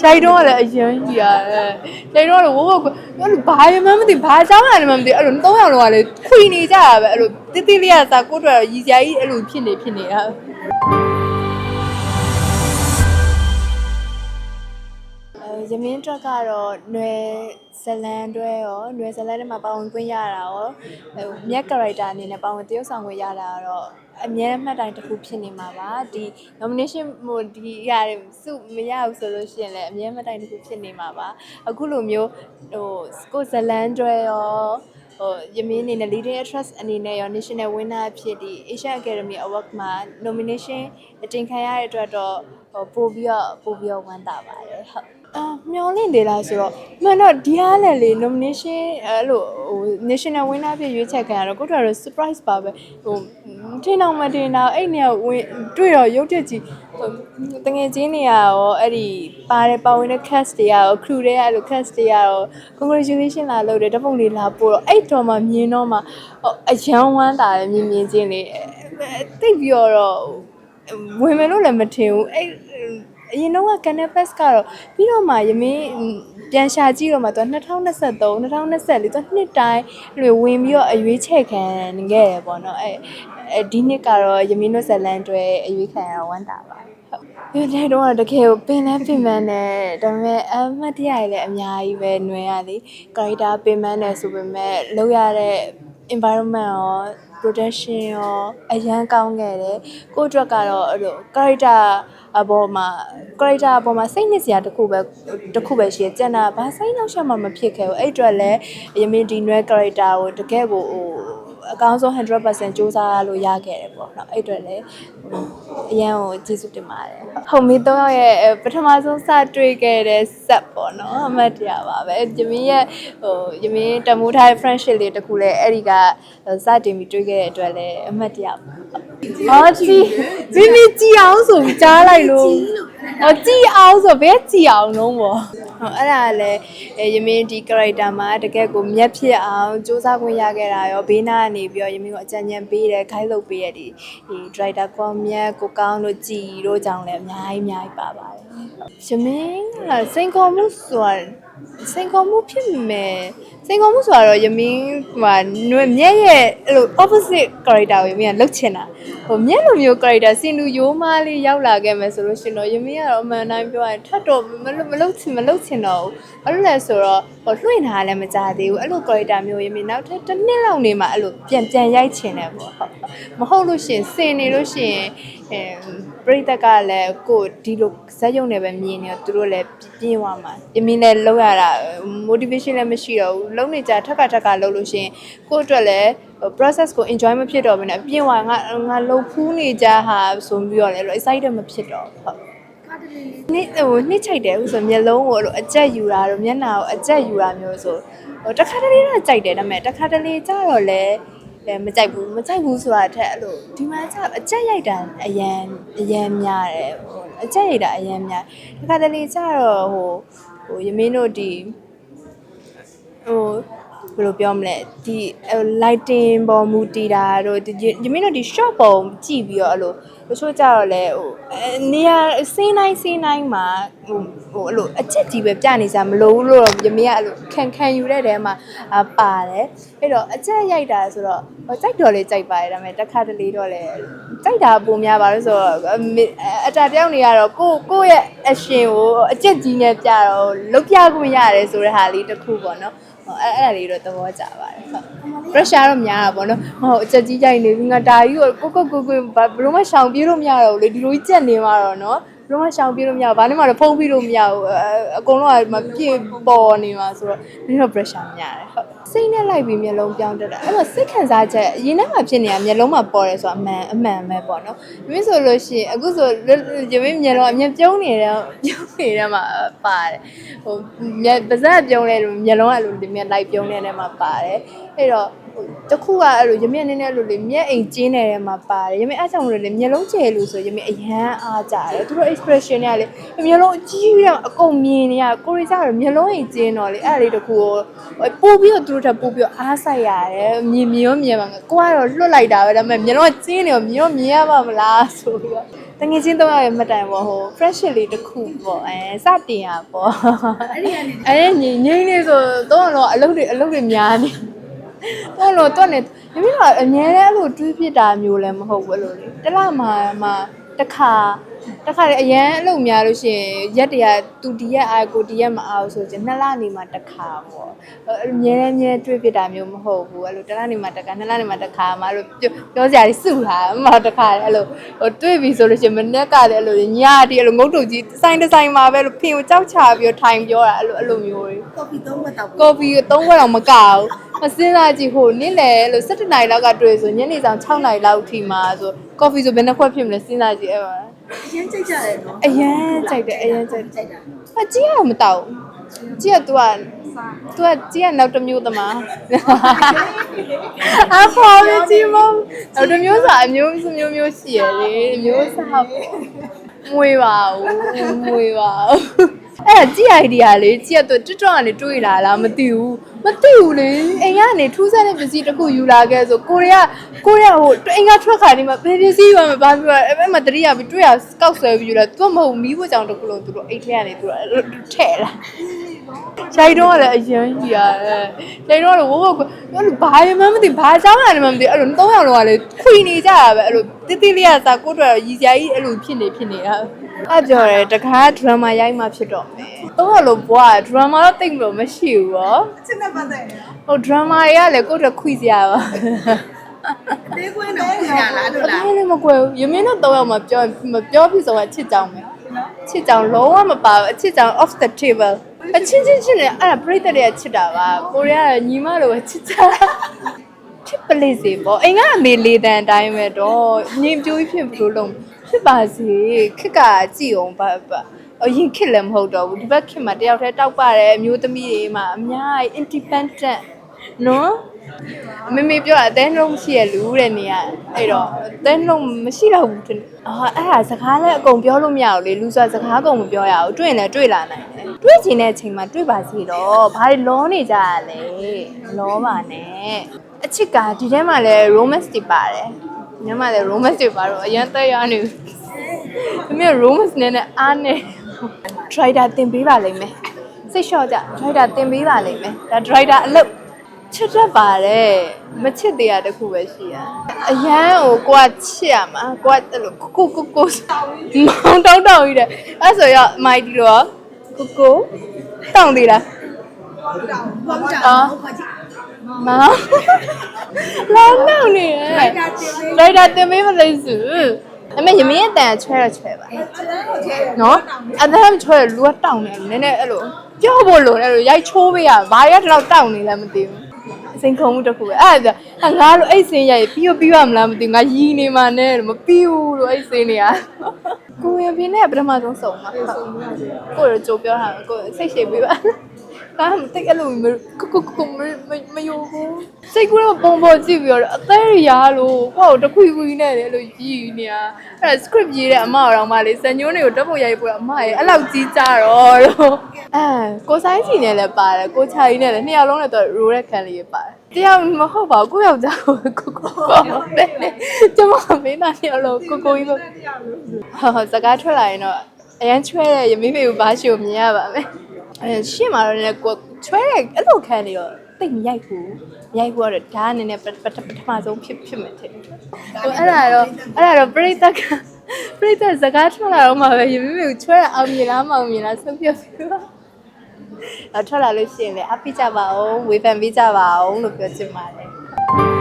ရိုက်တော့လည်းအရင်ကြီးရတယ်ရိုက်တော့လည်းဝဝအဲ့လိုဘာရမှန်းမသိဘာကြောင်းရမှန်းမသိအဲ့လို၃ယောက်လောကလည်းခွေနေကြတာပဲအဲ့လိုတိတိလေးကစားကိုတွေ့တော့ရည်စရာကြီးအဲ့လိုဖြစ်နေဖြစ်နေတာ ရမင်းအတွက်ကတော့နွယ်ဇလန်တွဲရောနွယ်ဇလန်ထဲမှာပါဝင်ခွင့်ရတာရောဟိုမြက် character အနေနဲ့ပါဝင်သရုပ်ဆောင်ခွင့်ရတာတော့အမြဲမှတ်တိုင်တစ်ခုဖြစ်နေမှာပါဒီ nomination ဟိုဒီရတယ်စုမရဘူးဆိုလို့ရှိရင်လည်းအမြဲမှတ်တိုင်တစ်ခုဖြစ်နေမှာပါအခုလိုမျိုးဟိုကိုဇလန်တွဲရောဟိုယမင်းအနေနဲ့ leading actress အနေနဲ့ရော national winner ဖြစ်ဒီ Asian Academy Award မှာ nomination အတင်ခံရတဲ့အတွက်တော့ဟိုပို့ပြီးတော့ပို့ပြီးတော့ဝမ်းသာပါတယ်ဟုတ် အာမျောလင့်နေလားဆိုတော့မှန်တော့ဒီအားလည်းလေ nomination အဲ့လိုဟို national winner ဖြစ်ရွေးချယ်ခံရတော့ကိုယ့်တို့ကတော့ surprise ပါပဲဟိုထင်တော့မထင်တော့အဲ့နေကဝင်တွေ့တော့ရုပ်တက်ကြီးဟိုတငယ်ချင်းတွေကရောအဲ့ဒီပါတယ်ပါဝင်တဲ့ cast တွေရော crew တွေကအဲ့လို cast တွေရော congratulation လာလုပ်တယ်တပုံလေးလာပို့တော့အဲ့တော့မှမြင်တော့မှဟိုအယံဝမ်းတာလည်းမြင်မြင်ချင်းလေတိတ်ပြီးတော့ဝင်မယ်လို့လည်းမထင်ဘူးအဲ့ အရင်တော့က Canvas ကတော့ပြီးတော့မှယမင်းပြန်ရှာကြည့်တော့မှသူက2023 2024သူကနှစ်တိုင်းလွေဝင်ပြီးတော့အရွေးချယ်ခံခဲ့တယ်ပေါ့နော်အဲအဲဒီနှစ်ကတော့ယမင်းတို့ဇလန်တွေအရွေးခံရဝမ်းတာပါဟုတ်ဒီနေ့တော့တကယ်ကိုပင်လန်းပင်မန်းနဲ့ဒါပေမဲ့အမှတ်တရတွေလည်းအများကြီးပဲຫນွယ်ရလေ character ပင်မန်းတယ်ဆိုပေမဲ့လောက်ရတဲ့ environment ရော production ရောအရန်ကောင်းခဲ့တယ်ကိုယ့်အတွက်ကတော့အဲ့လို character အပေါ်မှာ character အပေါ်မှာစိတ်နှစ်စရာတစ်ခုပဲတစ်ခုပဲရှိရကျန်တာဘာစိတ်နောက်ရှက်မှမဖြစ်ခဲ့ဘူးအဲ့အတွက်လည်းယမင်းဒီနွဲ character ကိုတကယ်ကိုဟိုအကောင်းဆုံး100%စူးစမ်းလို့ရခဲ့တယ်ပေါ့နော်အဲ့အတွက်လည်း အရန်ကိုကျေးဇူးတင်ပါတယ်ဟုတ်မီတော့ရဲ့ပထမဆုံးစတွေ့ခဲ့တဲ့ဆက်ပေါ့နော်အမှတ်တရပါပဲယမင်းရဲ့ဟိုယမင်းတမိုးထားတဲ့ friendship လေးတစ်ခုလည်းအဲ့ဒီကစတင်ပြီးတွေ့ခဲ့တဲ့အတွက်လည်းအမှတ်တရပါအော်ဒီဒီမီကြည်အောင်ဆိုပြီးကြားလိုက်လို့အော်ကြည်အောင်ဆိုဘယ်ကြည်အောင်လုံးပေါ့ ဟောအဲ့ဒါလည်းယမင်းဒီ character မှာတကယ်ကိုမျက်ဖြစ်အောင်စူးစမ်းခွင့်ရခဲ့တာရောဘေးနားကနေပြီးတော့ယမင်းကိုအကြံဉာဏ်ပေးတယ်ခိုင်းလုပ်ပေးရဒီဒီ driver ကောမြတ်ကိုကောင်းတို့ကြည်တို့ကြောင့်လည်းအများကြီးအများကြီးပါပါတယ်ယမင်းကစိန်ခေါ်မှုဆိုတာစိန်ခေါ်မှုဖြစ်မယ်စိန်ခေါ်မှုဆိုတော့ယမင်းဟိုနွေမြက်ရဲ့အဲ့လို opposite character ကိုယမင်းကလှုပ်ချင်တာဟိုမြက်လိုမျိုး character စင်လူရိုးမားလေးရောက်လာခဲ့မယ်ဆိုလို့ရှင်တော့ယမင်းကတော့အမှန်တိုင်းပြောရင်ထပ်တော့မလုပ်မလုပ်ချင်မလုပ်ချင်တော့ဘူးဘာလို့လဲဆိုတော့ဟိုလွှင့်ထားလည်းမကြသေးဘူးအဲ့လို character မျိုးယမင်းနောက်ထပ်တစ်နှစ်လောက်နေမှအဲ့လိုပြန်ပြန်ရိုက်ချင်တယ်ပေါ့ဟုတ်မဟုတ်လို့ရှင်စင်နေလို့ရှင်အဲ ပရိသတ်ကလည်းကိုဒီလိုဇက်ရုံနဲ့ပဲမြင်နေတော့သူတို့လည်းပြင်းသွားမှာယမင်းလည်းလောက်ရတာ motivation လည်းမရှိတော့ဘူးလုံးနေကြထက်ကထက်ကလှုပ်လို့ရှင်ကိုယ့်အတွက်လည်း process ကို enjoy မဖြစ်တော့ဘူးねအပြင်းဝါငါငါလှုပ်ဖူးနေကြဟာဆိုပြီးတော့လည်း excited မဖြစ်တော့ဘူးဟုတ်နှစ်ဟိုနှစ်ချိုက်တယ်ဥဆိုမျက်လုံးကိုအဲ့လိုအကြက်ယူတာတော့မျက်နှာကိုအကြက်ယူတာမျိုးဆိုဟိုတစ်ခါတလေတော့ကြိုက်တယ်ဒါပေမဲ့တစ်ခါတလေကျတော့လည်း လည်းမကြိုက်ဘူးမကြိုက်ဘူးဆိုတာထက်အဲ့လိုဒီမှာကျအကြက်ရိုက်တာအရန်အရန်များတယ်ဟိုအကြက်ရိုက်တာအရန်များတစ်ခါတလေကျတော့ဟိုဟိုယမင်းတို့ဒီဟိုဘယ်လိုပြောမလဲဒီ lighting ပေါ်မူတည်တာတို့ယမင်းတို့ဒီ shop ပုံကြည့်ပြီးတော့အဲ့လိုတချို့ကြတော့လဲဟိုနေရာစင်းတိုင်းစင်းတိုင်းမှာဟိုဟိုအဲ့လိုအချက်ကြီးပဲပြနေစားမလို့ဘူးလို့ယမင်းကအဲ့လိုခံခံယူတဲ့တဲမှာပါတယ်အဲ့တော့အချက်ရိုက်တာဆိုတော့ဟိုကြိုက်တော့လေကြိုက်ပါတယ်ဒါပေမဲ့တစ်ခါတလေတော့လေကြိုက်တာပုံများပါလို့ဆိုတော့အတာတယောက်နေရတော့ကိုကိုရဲ့ action ကိုအချက်ကြီးနဲ့ပြတော့လုတ်ပြခွင့်ရတယ်ဆိုတဲ့ဟာလေးတစ်ခုပေါ့နော်ဟိုအဲ့အဲ့ဒါလေးတော့သဘောကျပါတယ်ဟုတ် pressure တော့များတာပေါ့နော်ဟိုအချက်ကြီးကြိုက်နေပြီငါဒါကြီးကိုကိုကိုကိုကိုဘယ်လိုမှရှောင်ပြေးလို့မရတော့ဘူးလေဒီလိုကြီးကြက်နေမှာတော့နော်ဘယ်လိုမှရှောင်ပြေးလို့မရဘူးဘာနဲ့မှတော့ဖုံးပြီးလို့မရဘူးအကုန်လုံးကမပြည့်ပေါ်နေမှာဆိုတော့ဒီတော့ pressure များတယ်ဟုတ်စိတ်နဲ့လိုက်ပြီးမျက်လုံးပြောင်းတက်တာအဲ့တော့စိတ်ခံစားချက်အရင်ထဲမှာဖြစ်နေတာမျက်လုံးမှာပေါ်တယ်ဆိုတာအမှန်အမှန်ပဲပေါ့နော်ဒီမျိုးဆိုလို့ရှိရင်အခုဆိုရမင်းမျက်လုံးအမြင်ပြုံးနေတယ်ပြုံးနေတယ်မှာပါတယ်ဟိုမျက်ပါးစပ်ပြုံးလဲလို့မျက်လုံးကအဲ့လိုမျက်လိုက်ပြုံးနေတဲ့မှာပါတယ်အဲ့တော့တခုကအဲ့လိုရမင်းအနေနဲ့လို့လေမျက်အိမ်ကျင်းနေတဲ့မှာပါတယ်ရမင်းအားကြောင့်လို့လေမျက်လုံးကျယ်လို့ဆိုရမင်းအရန်အားကြတယ်သူတို့ expression တွေကလေမျက်လုံးအကြီးကြီးအကုန်မြင်နေရကိုရီးစားတော့မျက်လုံးအိမ်ကျင်းတော့လေအဲ့ဒါလေးတခုကိုပို့ပြီးတော့သူတို့ထပ်ပို့ပြီးတော့အားဆိုင်ရတယ်မြင်မြင်ရောမြင်ပါမယ်ကိုကတော့လွတ်လိုက်တာပဲဒါပေမဲ့မျက်လုံးကကျင်းနေတော့မြင်ရောမြင်ရပါမလားဆိုပြီးတော့တတငယ်ချင်းတော့ရဲ့မှတ်တိုင်ပေါ့ဟို fresh လေးတစ်ခုပေါ့အဲစတင်ရပေါ့အဲ့ဒီကနေအဲငိမ့်ငိမ့်လေးဆိုတော့တော့အလုပ်တွေအလုပ်တွေများနေ တော့တော့တော့နေမင်းကအငြင်းအဲ့လိုတွေးဖြစ်တာမျိုးလည်းမဟုတ်ဘူးအဲ့လိုလေတစ်လမှာမှာတစ်ခါတစ်ခါလေအရန်အလုပ်များလို့ရှိရင်ရက်တရသူဒီရက်အာကိုဒီရက်မအောင်ဆိုချင်နှစ်လနေမှာတစ်ခါပေါ့အဲ့လိုမြဲမြဲတွေးဖြစ်တာမျိုးမဟုတ်ဘူးအဲ့လိုတစ်လနေမှာတစ်ခါနှစ်လနေမှာတစ်ခါမှအဲ့လိုပြောစရာကြီးစုတာအမတစ်ခါအဲ့လိုဟိုတွေးပြီဆိုလို့ရှိရင်မနေ့ကလည်းအဲ့လိုညတီအဲ့လိုငုတ်တုတ်ကြီးဆိုင်တစ်ဆိုင်မှာပဲအဲ့လိုဖင်ကိုကြောက်ချပြီးထိုင်ပြောတာအဲ့လိုအဲ့လိုမျိုးတွေကော်ဖီသုံးမှတ်တော့ကော်ဖီသုံးခွက်တော့မကဘူး မစင်းစားကြည့်ဟိုနေ့လေလို့17နိုင်လောက်ကတွေ့ဆိုညနေဆောင်6နိုင်လောက်ထိမှာဆိုကော်ဖီဆိုဘယ်နှခွက်ဖြစ်မလဲစဉ်းစားကြည့်အဲ့ပါအရင်ကြိတ်ကြတယ်နော်အရန်ကြိုက်တယ်အရန်ကြိုက်တယ်ကြိတ်တာအကြီးကတော့မတောက်ဘူးကြီးက तू က तू ကကြီးကနောက်တစ်မျိုးသမားအဖော်ကြီးကြီးမနောက်တစ်မျိုးဆိုအမျိုးစမျိုးမျိုးရှိရလေမျိုးစားမွေပါဘူးမွေပါဘူး အဲ့ဒါကြည့် idea လေကြည့်ရတော့တွတ်တော့ကနေတွေးလာလားမသိဘူးမသိဘူးလေအိမ်ကနေထူးဆန်းတဲ့ပစ္စည်းတစ်ခုယူလာခဲ့ဆိုကိုရီးယားကိုရီးယားဟိုအိမ်ကထွက်ခါနေမှာဘယ်ပစ္စည်းယူရမလဲဘာပြောအဲ့ဘက်မှာတတိယပြီးတွေ့ရကောက်ဆွဲပြီးယူလာသူကမဟုတ်မီးဖို့ကြောင်တစ်ခုလုံးသူတို့အိတ်ထဲကနေသူတို့ထဲ့လာရှိုင်းတော့လည်းအရင်ကြီးရတယ်ရှိုင်းတော့လည်းဝိုးဝိုးအဲ့လိုဘာမှမသိဘာအကြောင်းလဲမှမသိအဲ့လို၃ယောက်လောကလည်းခွီနေကြတာပဲအဲ့လိုတိတိလေးကစာကိုတွေ့ရည်စရာကြီးအဲ့လိုဖြစ်နေဖြစ်နေတာ အဲ့ပြောတယ်တခါဒရမာရိုက်မှဖြစ်တော့မယ်၃ယောက်လုံးဘွားဒရမာတော့တိတ်မလို့မရှိဘူးရောချစ်တဲ့ပတ်သက်ဟိုဒရမာတွေကလည်းကိုယ့်အတွက်ခွီစရာပါတေးကွင်းတော့ခွေရလားတို့လားအဲ့လည်းမကွယ်ဘူးရမင်းတို့တော့မပြောမပြောဖြစ်ဆုံးကချစ်ကြောင်ပဲချစ်ကြောင်လုံးဝမပါဘူးအချစ်ကြောင် off the table အချင်းချင်းချင်းနဲ့အဲ့ဒါပြိတ္တတွေကချစ်တာပါကိုရီးယားကညီမလိုပဲချစ်ကြချစ်ပလေးစီပေါ့အိမ်ကအမေလေးတန်အတိုင်းပဲတော့ညင်ပြိုးဖြစ်ဘလို့လုံး ဖြစ်ပါစေခက်ကကြည့်အောင်ပါပါအရင်ခက်လည်းမဟုတ်တော့ဘူးဒီဘက်ခက်မှာတယောက်တည်းတောက်ပါတယ်အမျိုးသမီးတွေမှာအများကြီး independent နော်မမေပြောတာအသေးလုံးရှိရလူတဲ့နေရအဲ့တော့အသေးလုံးမရှိတော့ဘူးတင်အာအဲ့ဒါစကားလည်းအကုန်ပြောလို့မရဘူးလေလူဆိုစကားအကုန်မပြောရဘူးတွေ့ရင်လည်းတွေ့လာနိုင်တယ်တွေ့ချင်တဲ့အချိန်မှာတွေ့ပါစီတော့ဘာတွေလောနေကြရလဲလောပါနဲ့အချစ်ကဒီထဲမှာလည်း romance တွေပါတယ် ညမှာလည်း romance တွေပါတော့အရင်သက်ရနေဘူးဒီမြေ romance နဲ့နဲ့အားနေ driver တင်ပေးပါလိမ့်မယ်စိတ်လျှော့ကြ driver တင်ပေးပါလိမ့်မယ်ဒါ driver အလုပ်ချစ်တတ်ပါတယ်မချစ်တရားတစ်ခုပဲရှိရအရန်ကိုကိုကချစ်ရမှာကိုကအဲ့လိုကိုကိုကိုမောင်တောင်းတောင်းကြီးတယ်အဲ့ဆိုရောမိုက်ဒီတော့ကိုကိုတောင်းသေးလားပေါ့တာဟုတ်ပါကြည့် မောင်လောင်းလောင်းနေရဒါတင်ပေးလိုက်တာတင်ပေးမလို့စုအမေရမင်းရဲ့တန်ချွဲတော့ချွဲပါချစ်တဲ့ကိုချဲနော်အတမ်းချွဲလူကတောင်းနေနည်းနည်းအဲ့လိုပြောဖို့လို့အဲ့လိုရိုက်ချိုးပေးရဘာရတဲ့တော့တောင်းနေလဲမသိဘူးအစိန်ခုံမှုတစ်ခုပဲအဲ့ဒါဟာငါလိုအဲ့စင်းရိုက်ပြီးတော့ပြီးရမလားမသိဘူးငါရီနေမှနဲ့လို့မပြီးဘူးလို့အဲ့စင်းတွေကကိုရင်ပြင်းနဲ့ပထမဆုံးစုံမှာဟုတ်ကိုရကြိုပြောတာကိုစိတ်ရှိပေးပါ ကားမတိတ်အဲ့လိုမကိုကိုကိုမမယိုဘူးစိတ်ကူတော့ပုံပေါ်ကြည့်ပြီးတော့အသေးရရလို့ကိုယ့်ကိုတခွီခွီနဲ့လေလို့ရည်နေတာအဲ့ဒါ script ရေးတဲ့အမတော်မှလေစံညိုးတွေကိုဓာတ်ပုံရိုက်ပို့အမရဲ့အဲ့လောက်ကြီးကြတော့လို့အဲကိုဆိုင်စီနဲ့လည်းပါတယ်ကိုချာကြီးနဲ့လည်းနှစ်ယောက်လုံးနဲ့တော့ရိုးတဲ့ခံလေးပါတယ်တယောက်မဟုတ်ပါဘူးကိုယောက်ျားကိုကိုကိုပဲကျမမင်းသားနှစ်ယောက်လုံးကိုကိုကြီးကိုဟာဟာစကားထွက်လာရင်တော့အရန်ချွဲတဲ့ရမင်းမေကိုဘာရှိကိုမြင်ရပါမယ် အဲရှင်းမှာတော့လည်းကိုချွဲတဲ့အဲ့လိုခံနေတော့တိတ်မရိုက်ဘူးမရိုက်ဘူးတော့ဒါအနေနဲ့ပထပထမဆုံးဖြစ်ဖြစ်မယ်တဲ့ဟိုအဲ့ဒါတော့အဲ့ဒါတော့ပြိတ္တကပြိတ္တစကားထွက်လာတော့မှပဲရမင်းမေကိုချွဲတဲ့အောင်မြင်လားမအောင်မြင်လားဆုံးဖြတ်ပြီးတော့အထွက်လာလို့ရှိရင်လည်းအပိကြပါအောင်ဝေဖန်ပေးကြပါအောင်လို့ပြောချင်ပါတယ်